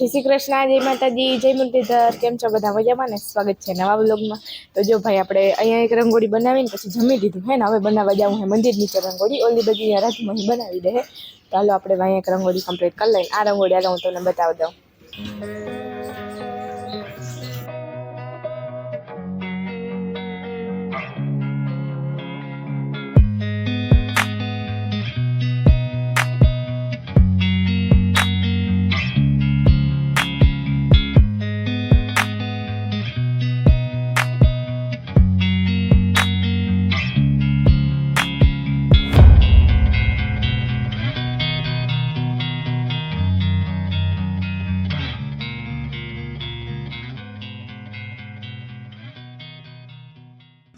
જય શ્રી કૃષ્ણ, જય માતાજી, જય મુરલીધર, કેમ છો બધા મજામાં ને? સ્વાગત છે નવા બ્લોગમાં તો જો ભાઈ, આપણે અહીંયા એક રંગોળી બનાવીને પછી જમી લીધું હે ને? હવે બનાવવા જાવું હે મંદિર નીચે રંગોળી, ઓલી બધી અહીં બનાવી દે ચાલો આપણે અહીંયા એક રંગોળી કમ્પ્લીટ કરી લઈને આ રંગોળી હાલો હું તમને બતાવી દઉં.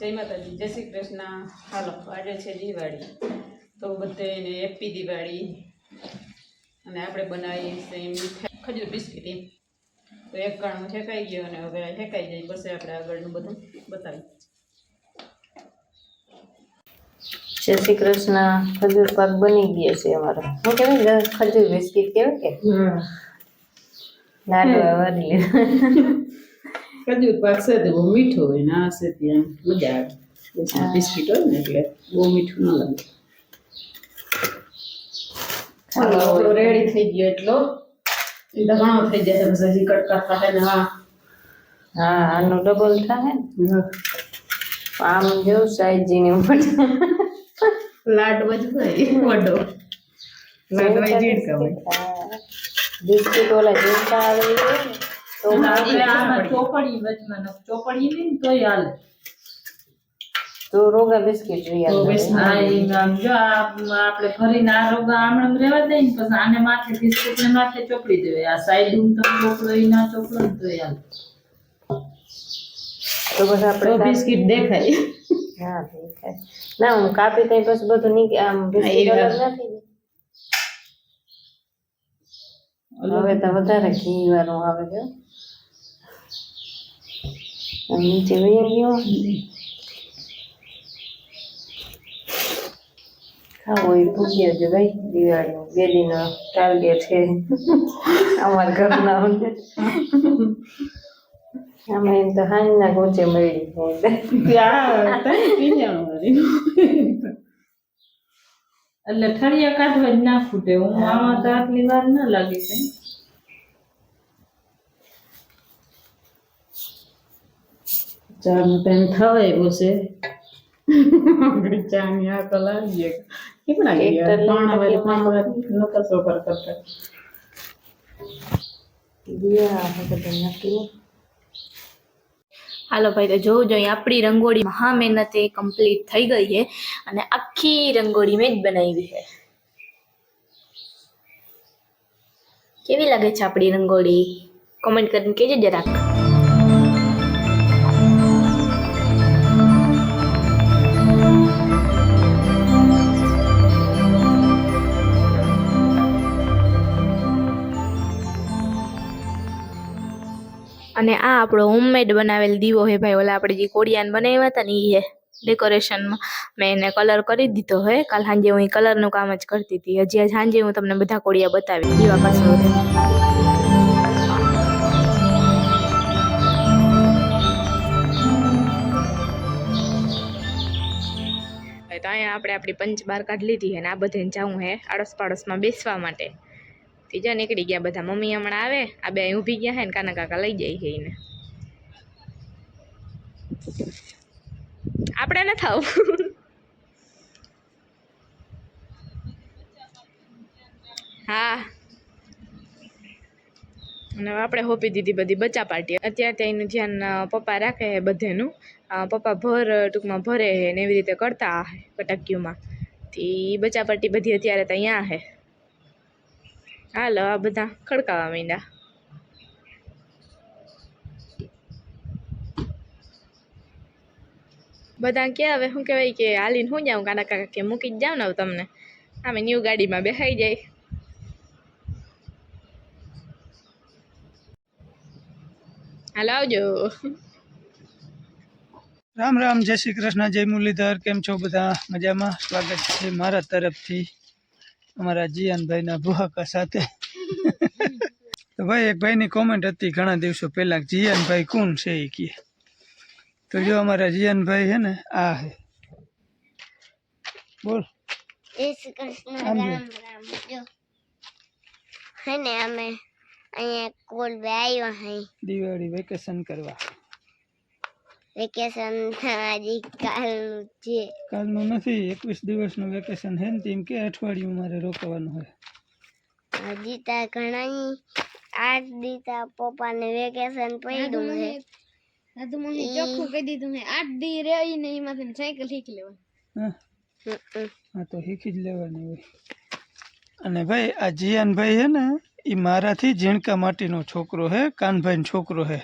જય માતાજી જય શ્રી કૃષ્ણ. હાલો આજે છે દિવાળી. તો બધાને હેપી દિવાળી. અને આપણે બનાવીએ છીએ મીઠાઈ ખજૂર બિસ્કીટ એમ. તો એક કાણું શેકાઈ ગયો અને હવે આ જાય પછી આપણે આગળનું બધું બતાવી જય શ્રી કૃષ્ણ. ખજૂર પાક બની ગયો છે અમારો. હું કેવાય ખજૂર બિસ્કિટ કેવું કે? લાડવા વાળી લીધા. ખજૂર પાક છે તે બહુ મીઠું હોય ને આ છે ત્યાં મજા આવે. બિસ્કીટ હોય ને એટલે બહુ મીઠું ન લાગે. ચાલો રેડી થઈ ગયો એટલો. એ તો ઘણો થઈ જશે પછી હજી કટકા થાય ને હા. હા આનો ડબલ થાય ને? આમ જો સાઈજી ની ઉપર લાડવા જ વડો લાડવા જીડકા હોય. બિસ્કિટ ઓલા જીવતા આવે તો આપણે આમાં ચોપડી વચમાં ચોપડી ને તોય હાલે. તો રોગા બિસ્કિટ બસ આપણે ફરીને આ રોગા આમણમ રહેવા દઈએ ને પછી આને માથે બિસ્કિટ ને માથે ચોપડી દેવાય આ સાઈડ તો ચોપડો ના ચોપડો ને તોય હાલે. તો પછી આપણે બિસ્કિટ દેખાય. હા દેખાય. ના હું કાપી તઈ પછી બધું નીકળી આમ બિસ્કિટ નથી. હવે તો વધારે ઘી વાળું આવે છે. નીચે વહી ગયો ખાવો એ ભૂગ્યો છે ભાઈ દિવાળીનો બે દિનો ટાર્ગેટ છે અમારા ઘરના અમે એમ તો હાંજના ગોચે મળી. એટલે ઠળિયા કાઢવા જ ના ફૂટે હું આમાં તો આટલી વાર ના લાગે કઈ ચાનો ટાઈમ થવાય એવો છે. ચા ની આ તો લાગીએ કેટલા ગયા ત્રણ વાર લાગી પાંચ વાર નતા સોફર કરતા. હાલો ભાઈ તો જોવું જોઈએ આપણી રંગોળી મહા મહેનતે કમ્પ્લીટ થઈ ગઈ છે અને આખી રંગોળી મેં જ બનાવી છે. કેવી લાગે છે આપણી રંગોળી? કોમેન્ટ કરીને કહેજો જરાક. અને આ આપણો હોમમેડ બનાવેલ દીવો હે ભાઈ. ઓલા આપણે જે કોડિયાન બનાવ્યા હતા ને એ ડેકોરેશનમાં મેં એને કલર કરી દીધો હે. કાલ સાંજે હું કલરનું કામ જ કરતી હતી. હજી સાંજે હું તમને બધા કોડિયા બતાવી દીવા પાસે તો અહીંયા આપણે આપણી પંચ બાર કાઢી લીધી હે ને આ બધાને જવું હે આડોસ પાડોશમાં બેસવા માટે. ત્રીજા નીકળી ગયા. બધા મમ્મી હમણાં આવે, આ બે ઊભી ગયા હે ને, કાના કાકા લઈ જાય છે એને. આપણે ન થાવ હા. અને આપણે હોપી દીધી બધી બચા પાર્ટી. અત્યારે ત્યાં એનું ધ્યાન પપ્પા રાખે છે બધેનું. પપ્પા ભર, ટૂંકમાં ભરે છે ને એવી રીતે કરતા હે પટાકીઓમાં થી બચા પાર્ટી બધી અત્યારે ત્યાં હે. હાલો, આ બધા ખડકાવા માંડ્યા. બધા કે હવે શું કહેવાય કે હાલીને હું જાઉં? કાના કાકા કે મૂકી જ જાઉં ને તમને. આમે ન્યૂ ગાડીમાં બેસાઈ જાય. હાલો, આવજો. રામ રામ, જય શ્રી કૃષ્ણ, જય મુરલીધર. કેમ છો બધા? મજામાં? સ્વાગત છે મારા તરફથી. અમારા જીયાનભાઈના ભુહાકા સાથે. તો ભાઈ એક ભાઈની કોમેન્ટ હતી ઘણા દિવસો પહેલા જીયાનભાઈ કોણ છે એ કહે. તો જો અમારા જીયાનભાઈ છે ને આ હે. બોલ. ને અમે અહીંયા કોલ બે આવ્યા દિવાળી વેકેશન કરવા. વેકેશન હજી કાલનું છે. કાલનું નથી એકવીસ દિવસનું વેકેશન છે ને તેમ કે અઠવાડિયું મારે રોકવાનું હોય. હજી તો ઘણા આઠ દી તા પપ્પાને વેકેશન પડ્યું છે. દાદુ મમ્મી ચોખ્ખું કહી દીધું મેં આઠ દી રહી ને એમાંથી સાયકલ શીખી લેવાની. હા. હા તો શીખી જ લેવાની હોય. અને ભાઈ આ જીયાનભાઈ હે ને એ મારાથી ઝીણકા માટીનો છોકરો છે કાનભાઈનો છોકરો છે.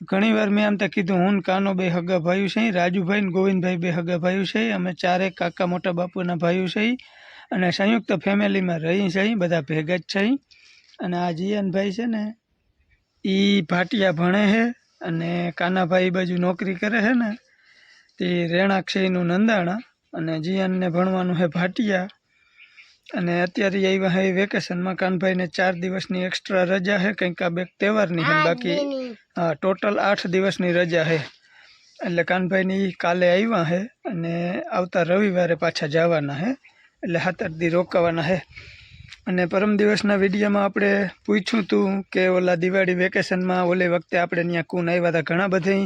ઘણી વાર મેં આમ તો કીધું, હું કાનો બે હગા ભાઈઓ છે, રાજુભાઈ ને ગોવિંદભાઈ બે હગા ભાઈઓ છે, અમે ચારે કાકા મોટા બાપુના ભાઈઓ છે અને સંયુક્ત ફેમિલીમાં રહી છે, બધા ભેગા જ છે. અને આ જીયાનભાઈ છે ને એ ભાટિયા ભણે છે અને કાનાભાઈ બાજુ નોકરી કરે છે ને, તે રેણાક્ષયનું નંદાણા અને જીયાનને ભણવાનું છે ભાટિયા. અને અત્યારે આવ્યા હે વેકેશનમાં કાનભાઈને ચાર દિવસની એક્સ્ટ્રા રજા છે કંઈક આ બે તહેવારની હે બાકી હા ટોટલ આઠ દિવસની રજા છે એટલે કાનભાઈની કાલે આવ્યા હે અને આવતા રવિવારે પાછા જવાના હે એટલે હાથ દી રોકાવાના હે. અને પરમ દિવસના વિડીયોમાં આપણે પૂછ્યું હતું કે ઓલા દિવાળી વેકેશનમાં ઓલી વખતે આપણે ત્યાં કુન આવ્યા હતા ઘણા બધા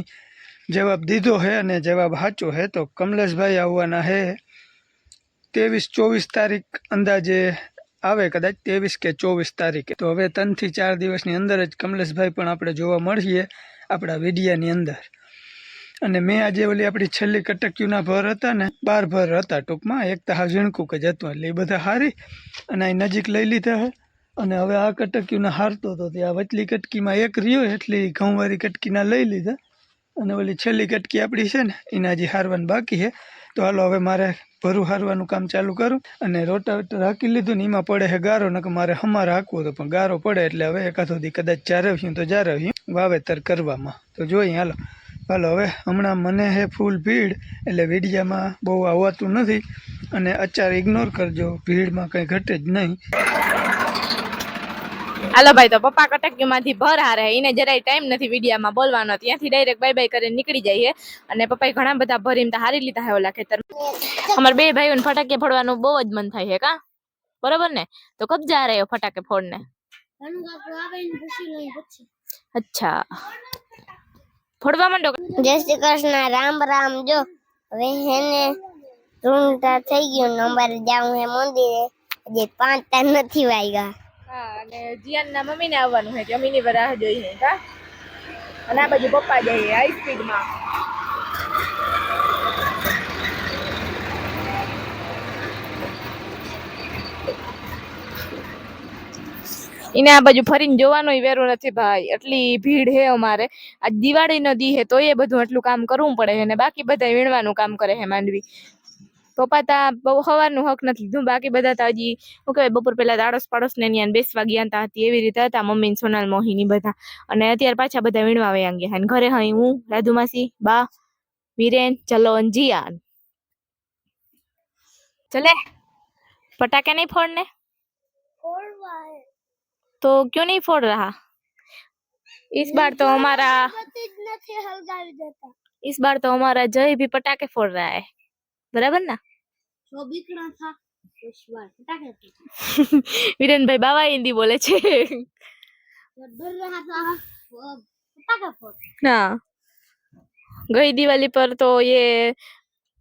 જવાબ દીધો છે અને જવાબ સાચો છે તો કમલેશભાઈ આવવાના છે ત્રેવીસ, ચોવીસ તારીખ અંદાજે આવે કદાચ ત્રેવીસ કે ચોવીસ તારીખે. તો હવે ત્રણથી ચાર દિવસની અંદર જ કમલેશભાઈ પણ આપણે જોવા મળીએ આપણા વિડિયાની અંદર. અને મેં આજે ઓલી આપણી છેલ્લી કટકીઓના ભર હતા ને, બાર ભર હતા ટૂંકમાં, એક તો હા ઝીણકું કે જતું એટલે એ બધા હારી, અને અહીં નજીક લઈ લીધા હે. અને હવે આ કટકીઓના હારતો હતો ત્યાં વચલી કટકીમાં એક રહ્યો, એટલી ઘઉંવાળી કટકીના લઈ લીધા. અને ઓલી છેલ્લી કટકી આપણી છે ને, એના હજી હારવાનું બાકી છે. તો હાલો, હવે મારે ભરું હારવાનું કામ ચાલુ કરું અને રોટાવેટર હાકી લીધું ને એમાં પડે છે ગારો, નકર મારે હમાર હાકવો હતો, પણ ગારો પડે એટલે હવે એકાદો કદાચ જારવ્યું તો જારવ્યું વાવેતર કરવામાં. તો જોઈએ હાલો. હાલો, હવે હમણાં મને હે ફૂલ ભીડ, એટલે વિડીયામાં બહુ આવવાતું નથી. અને અચાર ઇગ્નોર કરજો, ભીડમાં કંઈ ઘટે જ નહીં. હાલો ભાઈ, તો પપ્પા કટકીમાંથી ભર હારે. એને જરાય ટાઈમ નથી વિડીયામાં બોલવાનો. ત્યાંથી ડાયરેક્ટ બાય બાય કરીને નીકળી જઈએ. અને પપ્પાએ ઘણા બધા ભરીને તો હારી લીધા હે ઓલા ખેતર અમારા બે ભાઈઓને ફટાકે ફોડવાનું બહુ જ મન થાય છે કા? બરોબર ને? તો કબ જા રહ્યો ફટાકે ફોડને. અચ્છા. ફોડવા માંડો જય શ્રી કૃષ્ણ, રામ રામ. જો, હવે હેને રૂંટા થઈ ગયું. નંબર જાઉં હે મંદિરે. હજી પાંચ ટાઈમ નથી વાગ્યા. હા, અને જીયાનના મમ્મીને આવવાનું છે કે વાર રાહ જોઈએ કા અને આ બાજુ પપ્પા જઈએ હાઈ સ્પીડમાં એને આ બાજુ ફરીને જોવાનો વેરો નથી ભાઈ, એટલી ભીડ હે અમારે. આજ દિવાળીનો દી હે તો એ બધું એટલું કામ કરવું પડે અને બાકી બધા વીણવાનું કામ કરે છે માંડવી. પપ્પા તા બહુ સવારનું હક નથી લીધું બાકી બધા તા હજી શું કહેવાય બપોર પહેલા તો આડોશ પાડોશ ને ત્યાં બેસવા ગયા તા હતી એવી રીતે હતા મમ્મી ને સોનલ મોહિની બધા અને અત્યારે પાછા બધા વીણવા વયા ગયા અને ઘરે હઈ હું રાધુ માસી બા વીરેન ચલો અને જીયાન ચલે પટાકે નહીં ફોડને तो क्यों नहीं फोड़ रहा इस बार तो हमारा નથી હલગાવી દેતા इस बार तो हमारा जय भी पटाखे फोड़ रहा है बराबर ना જો બીકણા થા વિશ્વાસ ફટાકે वीरेन भाई बाबा हिंदी बोले छे જો ડર રહા થા वो फटाके फोड़ हाँ गई दिवाली पर तो ये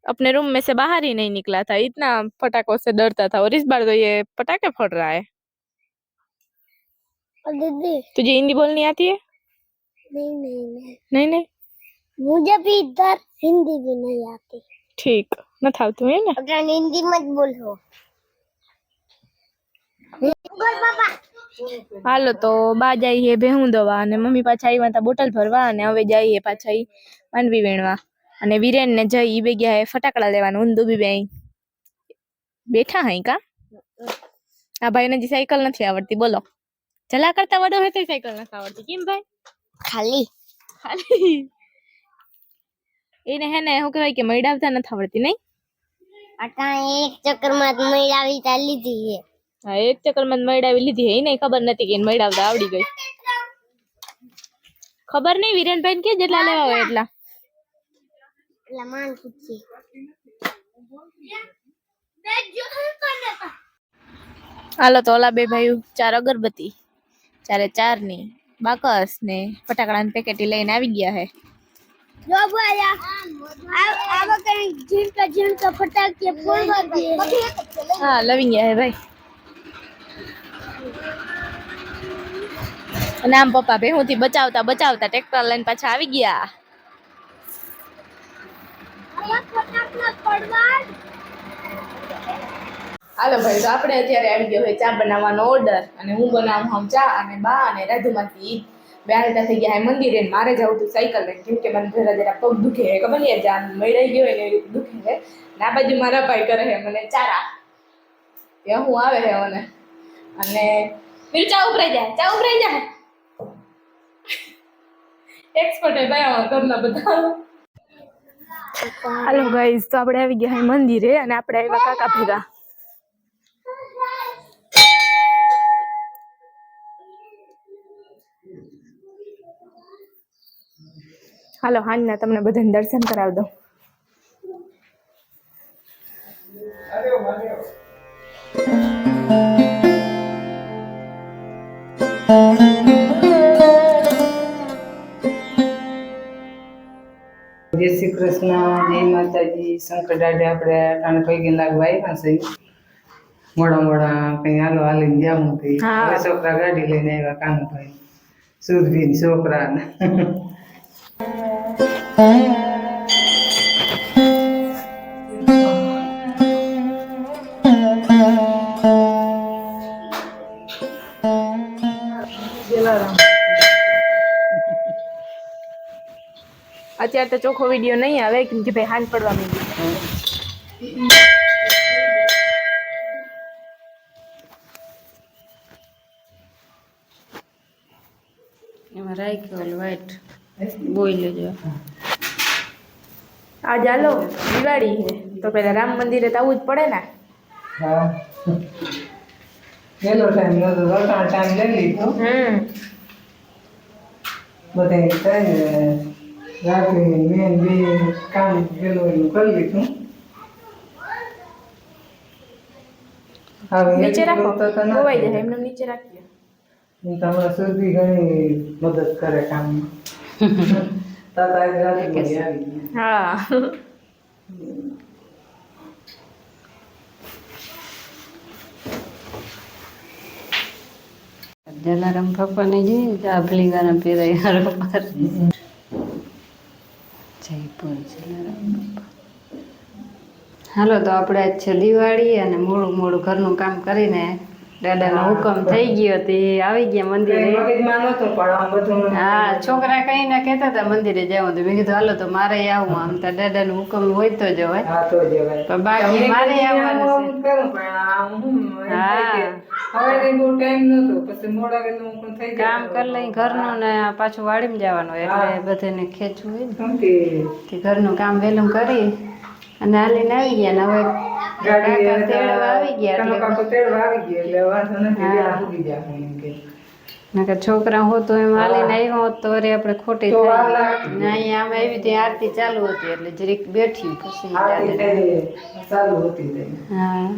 अपने रूम में से बाहर ही नहीं निकला था इतना पटाखों से डरता था और इस बार तो ये पटाखे फोड़ रहा है और दीदी तुझे हिंदी बोलनी आती है नहीं नहीं नहीं नहीं नहीं मुझे भी इधर हिंदी भी नहीं आती ठीक ન થાવતું હે ને? અગર હિન્દી માં બોલો હાલો તો બા જઈએ ભેહું દવા અને મમ્મી પાછા આવ્યા હતા બોટલ ભરવા અને હવે જઈએ પાછા ઈ માનવી વેણવા. અને વિરેન ને જઈ ઈ બે ગયા ફટાકડા લેવાનું ઊંધું બી બે બેઠા હઈ કા? આ ભાઈને જે સાયકલ નથી આવડતી બોલો. ચલા કરતા વડો હે તો સાયકલ નથી આવડતી. કેમ ભાઈ? ખાલી. ખાલી. એને હે ને શું કહેવાય કે મૈડાવતા નથી આવડતી નહીં? એક ચક્કરમાં જ મૈડાવી તા લીધી હે. હા એક ચક્કરમાં જ મૈડાવી લીધી હે એને ખબર નથી કે મૈડાવતા આવડી ગઈ. ખબર નહીં વિરેનભાઈ કે જેટલા લેવા હોય એટલા? એટલા માન પૂછી હાલો તો ઓલા બે ભાઈ ચાર અગરબત્તી ચારે ચારની બાકસ ને ફટાકડા પેકેટી લઈને આવી ગયા હે. જો બોલા આ કઈ ઝીણકા ઝીણકા ફટાકે ફોડવા દે હા લવી હે ભાઈ. અને આમ પપ્પા ભેહુંથી બચાવતા બચાવતા ટ્રેક્ટર લઈને પાછા આવી ગયા. હાલો ભાઈ તો આપણે અત્યારે આવી ગયો હોય ચા બનાવવાનો ઓર્ડર અને હું બનાવું હમ ચા અને બા અને રાજુમાંથી. હાલતા થઈ ગયા. મંદિરે મારે જવું હતું સાયકલ લઈને, કેમ કે મને જરા જરા પગ દુખે હે ખબર નહીં જાન મળી ગયો એને એવી દુખે હે ના બાજુ મારા ભાઈ કરે હે મને ચારા. ત્યાં હું આવે હે મને. અને પેલું ચા ઉભરાઈ જાય, ચા ઉભરાઈ જાય. એક્સપર્ટ હે ભાઈ ઘરના બધા. હાલો ગાઈઝ તો આપણે આવી ગયા મંદિરે અને આપણે આવ્યા કાકા ભેગા. હાલો હાંજના તમને બધાને દર્શન કરાવી દઉં. જય શ્રી કૃષ્ણ જય માતાજી. શંકર દાદા આપણે અટાણે પૈકી લાગવા આવ્યા છે. મોડા મોડા કઈ હાલો હાલીને જાવું કઈ. છોકરા ગાડી લઈને આવ્યા કાનુભાઈ સુધીન છોકરા અત્યારે તો ચોખ્ખો વીડિયો નહીં આવે, કેમ કે ભાઈ હાંજ પડવા માંડી એમાં રાખ્યો વાઈટ બોઈ લેજો આજ હાલો દિવાળી છે. તો પેલા રામ મંદિરે તો આવવું જ પડે ને. હા. પેલો ટાઈમ નતો વટાણ ટાઈમ લઈ લીધો. હમ. બધા રાત્રે મેન બે કામ પેલું એનું કરી લીધું. હવે નીચે રાખો. તો ના જાય એમને નીચે રાખીએ. તમારા સુધી ઘણી મદદ કરે કામમાં. હા. જલારામ પપ્પાને જોઈએ જાભલી વાળા પહેરાય હારો પર જયપુર જલારામ પપ્પા. હાલો તો આપણે આજ છે દિવાળી અને મોડું મોડું ઘરનું કામ કરીને દાદાનો હુકમ થઈ ગયો તે આવી ગયા મંદિરે. મગજમાં નહોતું પણ આમ બધું. હા છોકરા કઈ ના કહેતા હતા મંદિરે જવું તો. મેં કીધું હાલો તો મારે આવું આમ. તો દાદાનો હુકમ હોય તો જવાય હા તો જવાય પણ બાકી મારે આવવાનું છે. હું કામ કરી લઈ ઘરનું ને પાછું વાડીમાં જવાનું. એટલે બધાને ખેંચવું હોય ને. ઘરનું કામ વહેલું કરી. અને હાલીને આવી ગયા ને હવે તેડવા આવી ગયા તેડવા આવી ગયા એટલે વાંધો નથી ઉગી એમ કે. નકર છોકરા હો તો એમ હાલીને આવ્યો હોત તો અરે આપણે ખોટી. ને અહીંયા આમ આવી ત્યાં આરતી ચાલુ હતી એટલે જરીક બેઠી પછી. થઈ ચાલુ હતી હા.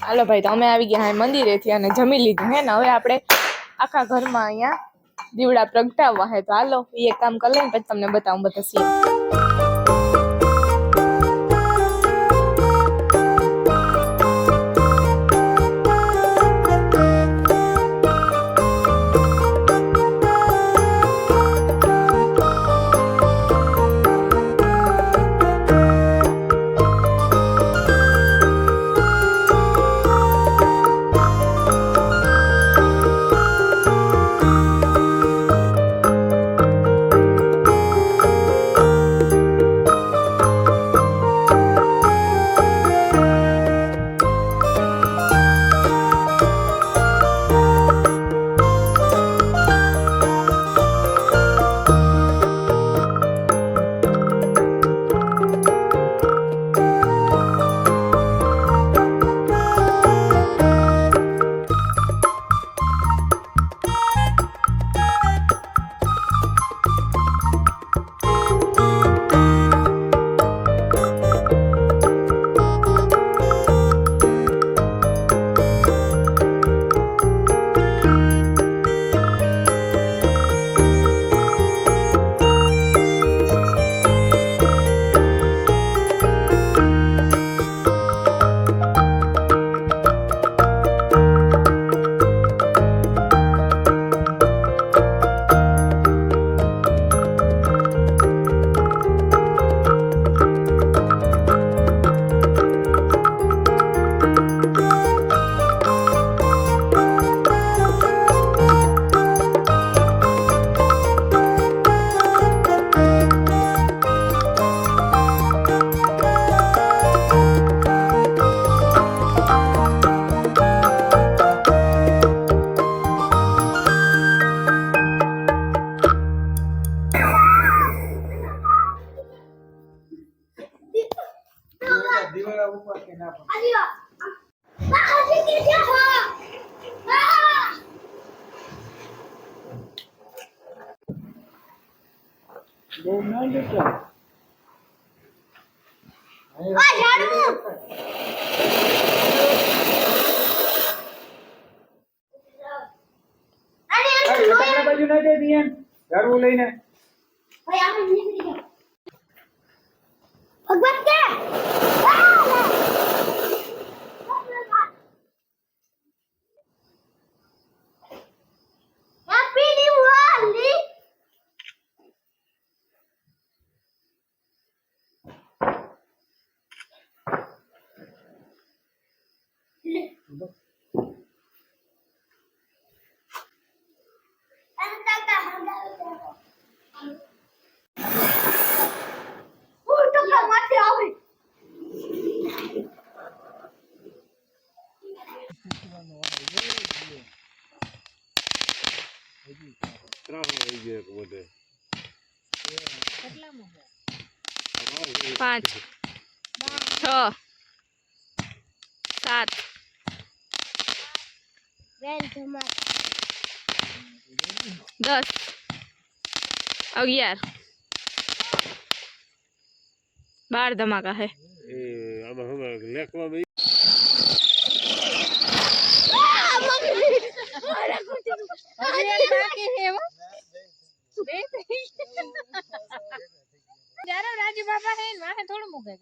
હાલો ભાઈ, તો અમે આવી ગયા મંદિરે મંદિરેથી અને જમી લીધું, હે ને? હવે આપણે આખા ઘરમાં અહીંયા દીવડા પ્રગટાવવા હે, તો હાલો એ કામ કરી લઈને પછી તમને બતાવું બધા સીન. ઝાડવું લઈને ભગવાન કે હેપી દિવાળી પાંચ છ સાત દસ અગિયાર બાર ધમાકા હે રાજુ બાબા હે માથે થોડું મૂકે